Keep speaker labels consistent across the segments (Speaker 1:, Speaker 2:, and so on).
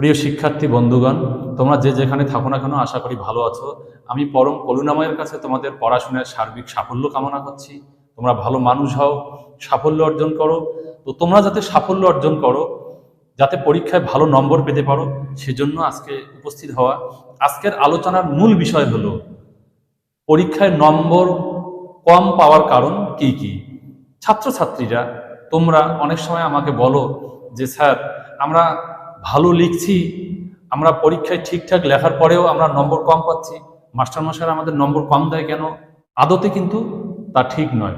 Speaker 1: প্রিয় শিক্ষার্থী, বন্ধুগণ, তোমরা যে যেখানে থাকো না কেন, আশা করি ভালো আছো। আমি পরম করুণাময়ের কাছে তোমাদের পড়াশোনার সার্বিক সাফল্য কামনা করছি। তোমরা ভালো মানুষ হও, সাফল্য অর্জন করো। তো তোমরা যাতে সাফল্য অর্জন করো, যাতে পরীক্ষায় ভালো নম্বর পেতে পারো, সেজন্য আজকে উপস্থিত হওয়া আজকের আলোচনার মূল বিষয় হলো, পরীক্ষায় নম্বর কম পাওয়ার কারণ কি কি? ছাত্রছাত্রীরা, তোমরা অনেক সময় আমাকে বলো যে, স্যার, আমরা ভালো লিখছি, আমরা পরীক্ষায় ঠিকঠাক লেখার পরেও আমরা নম্বর কম পাচ্ছি। মাস্টারমশাইরা আমাদের নম্বর কম দেয় কেন? আদতে কিন্তু তা ঠিক নয়।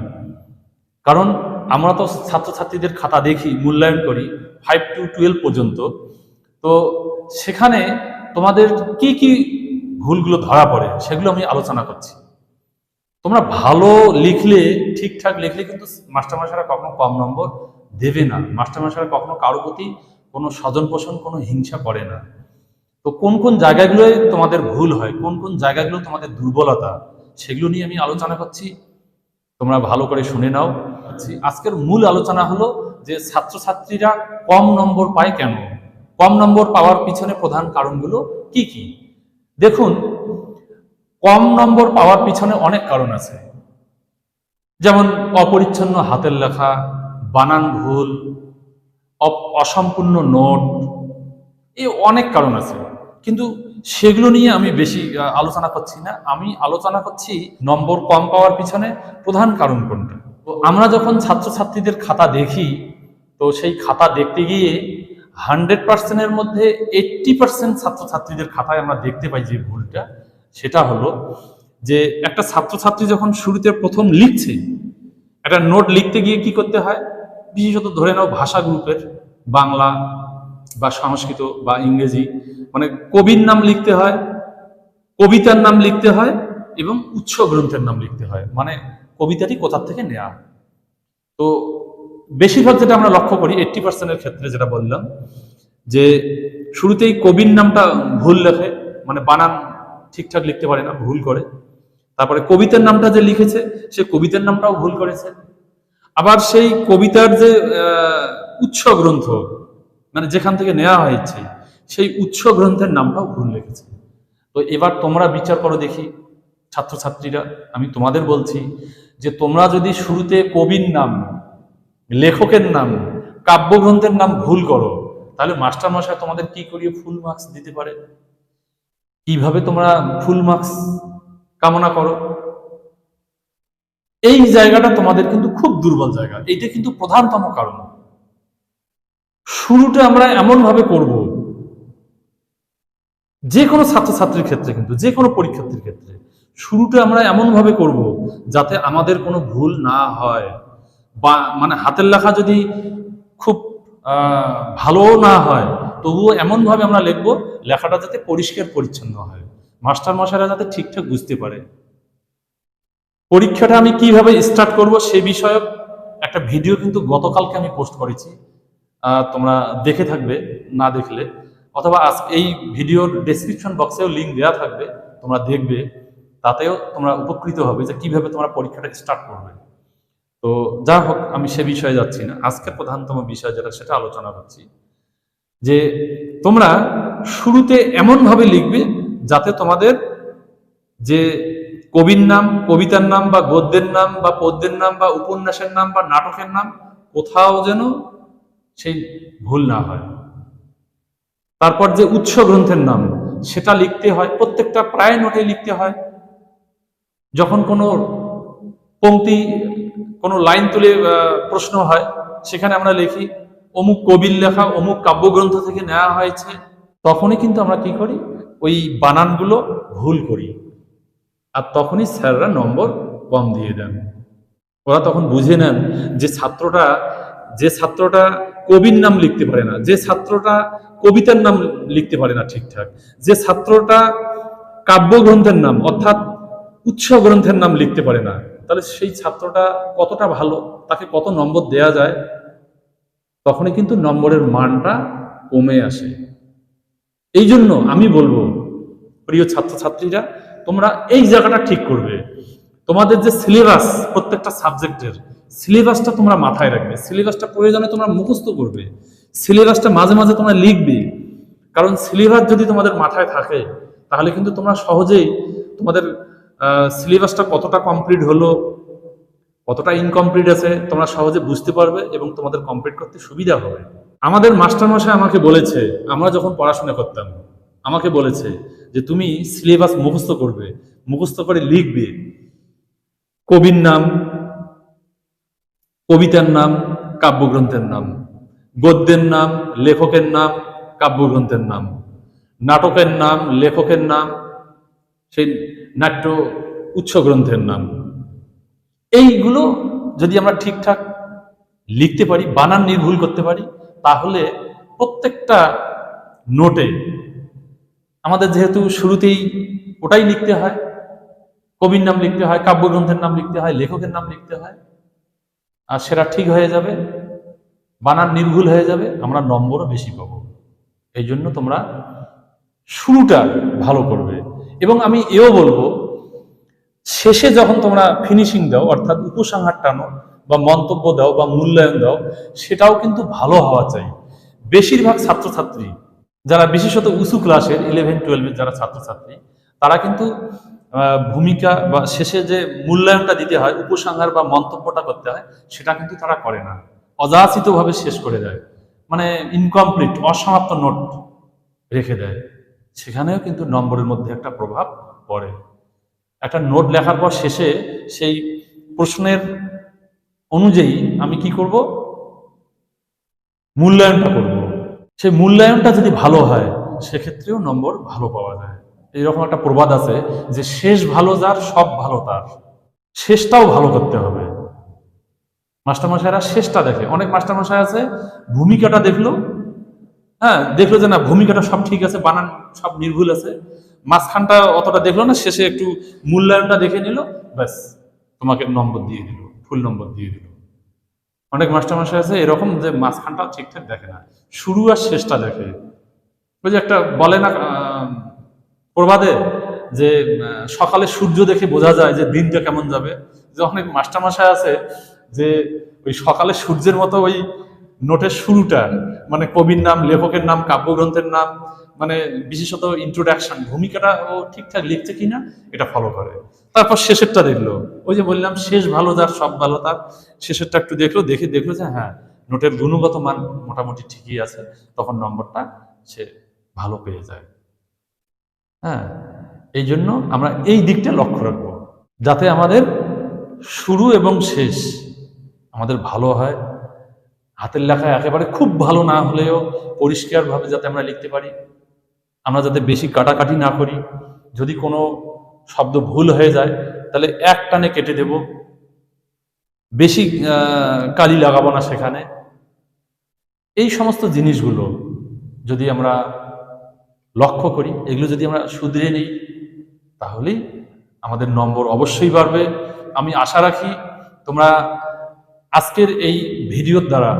Speaker 1: কারণ আমরা তো ছাত্রছাত্রীদের খাতা দেখি, মূল্যায়ন করি ফাইভ টু টুয়েলভ পর্যন্ত। তো সেখানে তোমাদের কি কি ভুলগুলো ধরা পড়ে সেগুলো আমি আলোচনা করছি। তোমরা ভালো লিখলে, ঠিকঠাক লিখলে কিন্তু মাস্টারমশাইরা কখনো কম নম্বর দেবে না। মাস্টারমশাইরা কখনো কারও প্রতি কোনো স্বজন পোষণ, কোনো হিংসা করে না। তো কোন কোন জায়গাগুলোয় তোমাদের ভুল হয়, কোন কোন জায়গাগুলো তোমাদের দুর্বলতা, সেগুলো নিয়ে আমি আলোচনা করছি। তোমরা ভালো করে শুনে নাও। আজকের মূল আলোচনা হলো যে ছাত্রছাত্রীরা কম নম্বর পায় কেন? কম নম্বর পাওয়ার পিছনে প্রধান কারণগুলো কি কি? দেখুন, কম নম্বর পাওয়ার পিছনে অনেক কারণ আছে। যেমন অপরিচ্ছন্ন হাতের লেখা, বানান ভুল অসম্পূর্ণ নোট এই অনেক কারণ আছে। কিন্তু সেগুলো নিয়ে আমি বেশি আলোচনা করছি না। আমি আলোচনা করছি নম্বর কম পাওয়ার পিছনে প্রধান কারণ কোনটা? তো আমরা যখন ছাত্রছাত্রীদের খাতা দেখি, তো সেই খাতা দেখতে গিয়ে হান্ড্রেড পার্সেন্টের মধ্যে এইট্টি পার্সেন্ট ছাত্রছাত্রীদের খাতায় আমরা দেখতে পাই যে ভুলটা, সেটা হলো যে একটা ছাত্রছাত্রী যখন শুরুতে প্রথম লিখছে, একটা নোট লিখতে গিয়ে কি করতে হয়? বিশেষত ধরে নাও ভাষা গ্রুপের বাংলা বা সংস্কৃত বা ইংরেজি মানে কবির নাম লিখতে হয়, কবিতার নাম লিখতে হয় এবং উৎস গ্রন্থের নাম লিখতে হয়। মানে কবিতাটি কোথার থেকে নেওয়া তো বেশিরভাগ যেটা আমরা লক্ষ্য করি এইট্টি পার্সেন্টের ক্ষেত্রে যেটা বললাম, যে শুরুতেই কবির নামটা ভুল লেখে মানে বানান ঠিকঠাক লিখতে পারে না, ভুল করে। তারপরে কবিতার নামটা যে লিখেছে, সে কবিতার নামটাও ভুল করেছে। আবার সেই কবিতার যে উৎস গ্রন্থ মানে যেখান থেকে নেওয়া হয়েছে, সেই উৎস গ্রন্থের নামটাও ভুল লিখেছে তো এবার তোমরা বিচার করো দেখি, ছাত্রছাত্রীরা, আমি তোমাদের বলছি যে তোমরা যদি শুরুতে কবির নাম, লেখকের নাম, কাব্যগ্রন্থের নাম ভুল করো, তাহলে মাস্টার মশাই তোমাদের কি করিয়ে ফুল মার্কস দিতে পারে? কীভাবে তোমরা ফুল মার্কস কামনা করো? এই জায়গাটা তোমাদের কিন্তু খুব দুর্বল জায়গা। এইটা কিন্তু প্রধানতম কারণ। শুরুটা আমরা এমন ভাবে করব। যে কোনো ছাত্রছাত্রীর ক্ষেত্রে কিন্তু যে কোনো পরীক্ষার্থীর ক্ষেত্রে, শুরুটা আমরা এমন ভাবে করব যাতে আমাদের কোনো ভুল না হয় বা মানে হাতের লেখা যদি খুব ভালোও না হয়, তবুও এমন ভাবে আমরা লিখব, লেখাটা যাতে পরিষ্কার পরিচ্ছন্ন হয়, মাস্টার মশাইরা যাতে ঠিকঠাক বুঝতে পারে। পরীক্ষাটা আমি কীভাবে স্টার্ট করব সে বিষয়ক একটা ভিডিও কিন্তু গতকালকে আমি পোস্ট করেছি। তোমরা দেখে থাকবে, না দেখলে। অথবা আজ এই ভিডিওর ডেসক্রিপশন বক্সেও লিঙ্ক দেওয়া থাকবে, তোমরা দেখবে। তাতেও তোমরা উপকৃত হবে যে কীভাবে তোমরা পরীক্ষাটা স্টার্ট করবে। তো যা হোক, আমি সে বিষয়ে যাচ্ছি না। আজকের প্রধানতম বিষয় যেটা, সেটা আলোচনা করছি। যে তোমরা শুরুতে এমনভাবে লিখবে যাতে তোমাদের যে কবির নাম, কবিতার নাম বা গদ্যের নাম বা পদ্যের নাম বা উপন্যাসের নাম বা নাটকের নাম কোথাও যেন সেই ভুল না হয়। তারপর যে উৎস গ্রন্থের নাম, সেটা লিখতে হয়, প্রত্যেকটা প্রায় নোটে লিখতে হয়। যখন কোনো পংক্তি কোনো লাইন তুলে প্রশ্ন হয়, সেখানে আমরা লিখি, অমুক কবির লেখা, অমুক কাব্যগ্রন্থ থেকে নেওয়া হয়েছে। তখনই কিন্তু আমরা কি করি? ওই বানানগুলো ভুল করি। আর তখনই স্যাররা নম্বর কম দিয়ে দেন। ওরা তখন বুঝে নেন যে ছাত্রটা যে ছাত্রটা কবির নাম লিখতে পারে না, যে ছাত্রটা কবিতার নাম লিখতে পারে না ঠিকঠাক, যে ছাত্রটা কাব্যগ্রন্থের নাম অর্থাৎ উৎস গ্রন্থের নাম লিখতে পারে না, তাহলে সেই ছাত্রটা কতটা ভালো, তাকে কত নম্বর দেয়া যায়, তখনই কিন্তু নম্বরের মানটা কমে আসে। এই জন্য আমি বলব, প্রিয় ছাত্রছাত্রীরা, তোমরা এই জায়গাটা ঠিক করবে। তোমাদের যে সিলেবাস প্রত্যেকটা সাবজেক্টের সিলেবাসটা তোমরা মাথায় রাখবে। সিলেবাসটা প্রয়োজনে তোমরা মুখস্থ করবে। সিলেবাসটা মাঝে মাঝে তোমরা লিখবে। কারণ সিলেবাস যদি তোমাদের মাথায় থাকে, তাহলে কিন্তু তোমরা সহজেই তোমাদের সিলেবাসটা কতটা কমপ্লিট হলো, কতটা ইনকমপ্লিট আছে, তোমরা সহজে বুঝতে পারবে এবং তোমাদের কমপ্লিট করতে সুবিধা হবে। আমাদের মাস্টারমশাই আমাকে বলেছে, আমরা যখন পড়াশোনা করতাম, আমাকে বলেছে যে তুমি সিলেবাস মুখস্থ করবে, মুখস্থ করে লিখবে। কবির নাম কবিতার নাম, কাব্যগ্রন্থের নাম। গদ্যের নাম, লেখকের নাম, কাব্যগ্রন্থের নাম। নাটকের নাম, লেখকের নাম, সেই নাট্য উচ্চ গ্রন্থের নাম। এইগুলো যদি আমরা ঠিকঠাক লিখতে পারি, বানান নির্ভুল করতে পারি, তাহলে প্রত্যেকটা নোটে আমাদের যেহেতু শুরুতেই ওটাই লিখতে হয়, কবির নাম লিখতে হয়, কাব্যগ্রন্থের নাম লিখতে হয়, লেখকের নাম লিখতে হয় আর সেটা ঠিক হয়ে যাবে, বানান নির্ভুল হয়ে যাবে, আমরা নম্বরও বেশি পাবো। এই জন্য তোমরা শুরুটা ভালো করবে। এবং আমি এও বলব, শেষে যখন তোমরা ফিনিশিং দাও, অর্থাৎ উপসংহার টানো, বা মন্তব্য দাও, বা মূল্যায়ন দাও, সেটাও কিন্তু ভালো হওয়া চাই। বেশিরভাগ ছাত্রছাত্রী, যারা বিশেষত উঁচু ক্লাসের ইলেভেন টুয়েলভের যারা ছাত্রছাত্রী, তারা কিন্তু ভূমিকা বা শেষে যে মূল্যায়নটা দিতে হয়, উপসংহার বা মন্তব্যটা করতে হয়, সেটা কিন্তু তারা করে না। অযাচিতভাবে শেষ করে দেয়। মানে ইনকমপ্লিট অসমাপ্ত নোট রেখে দেয়। সেখানেও কিন্তু নম্বরের মধ্যে একটা প্রভাব পড়ে। একটা নোট লেখার পর শেষে সেই প্রশ্নের অনুযায়ী আমি কি করব? মূল্যায়নটা করব। সেই মূল্যায়নটা যদি ভালো হয়, সেক্ষেত্রেও নম্বর ভালো পাওয়া যায়। এইরকম একটা প্রবাদ আছে যে শেষ ভালো যার, সব ভালো তার। শেষটাও ভালো করতে হবে। মাস্টারমশাইরা শেষটা দেখে। অনেক মাস্টারমশাই আছে, ভূমিকাটা দেখল। হ্যাঁ দেখল যে না, ভূমিকাটা সব ঠিক আছে, বানান সব নির্ভুল আছে। মাঝখানটা অতটা দেখল না, শেষে একটু মূল্যায়নটা দেখে নিল, ব্যাস, তোমাকে নম্বর দিয়ে দিল, ফুল নম্বর দিয়ে দিল। অনেক মাস্টারমশাই আছে, এরকম যে মাঝখানটা ঠিকঠাক দেখে না, শুরু আর শেষটা দেখে। ওই যে একটা বলে না প্রবাদে যে সকালে সূর্য দেখে বোঝা যায় যে দিনটা কেমন যাবে। যে অনেক মাস্টারমশাই আছে যে, ওই সকালে সূর্যের মতো ওই নোটের শুরুটা মানে কবির নাম, লেখকের নাম, কাব্যগ্রন্থের নাম মানে বিশেষত ইন্ট্রোডাকশন ভূমিকাটা ও ঠিকঠাক লিখছে কিনা, এটা ফলো করে। তারপর শেষেরটা দেখল। ওই যে বললাম, শেষ ভালো যার, সব ভালো তার। শেষেরটা একটু দেখল, দেখে দেখল যে হ্যাঁ নোটের গুণগত মান মোটামুটি ঠিকই আছে। তখন নম্বরটা সে ভালো পেয়ে যায়। হ্যাঁ? এই জন্য আমরা এই দিকটা লক্ষ্য রাখব। যাতে আমাদের শুরু এবং শেষ আমাদের ভালো হয়। হাতের লেখা একেবারে খুব ভালো না হলেও পরিষ্কারভাবে যাতে আমরা লিখতে পারি। আমরা যাতে বেশি কাটাকাটি না করি। যদি কোনো শব্দ ভুল হয়ে যায়, তাহলে এক টানে কেটে দেব। বেশি কালি লাগাবো না সেখানে। এই সমস্ত জিনিসগুলো যদি আমরা লক্ষ্য করি, এগুলো যদি আমরা শুধরে নিই তাহলেই আমাদের নম্বর অবশ্যই বাড়বে। আমি আশা রাখি তোমরা আজকের এই ভিডিওর দ্বারা,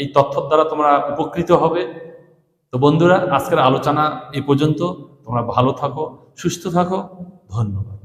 Speaker 1: এই তথ্যর দ্বারা তোমরা উপকৃত হবে। তো বন্ধুরা, আজকের আলোচনা এ পর্যন্ত। তোমরা ভালো থাকো, সুস্থ থাকো। ধন্যবাদ।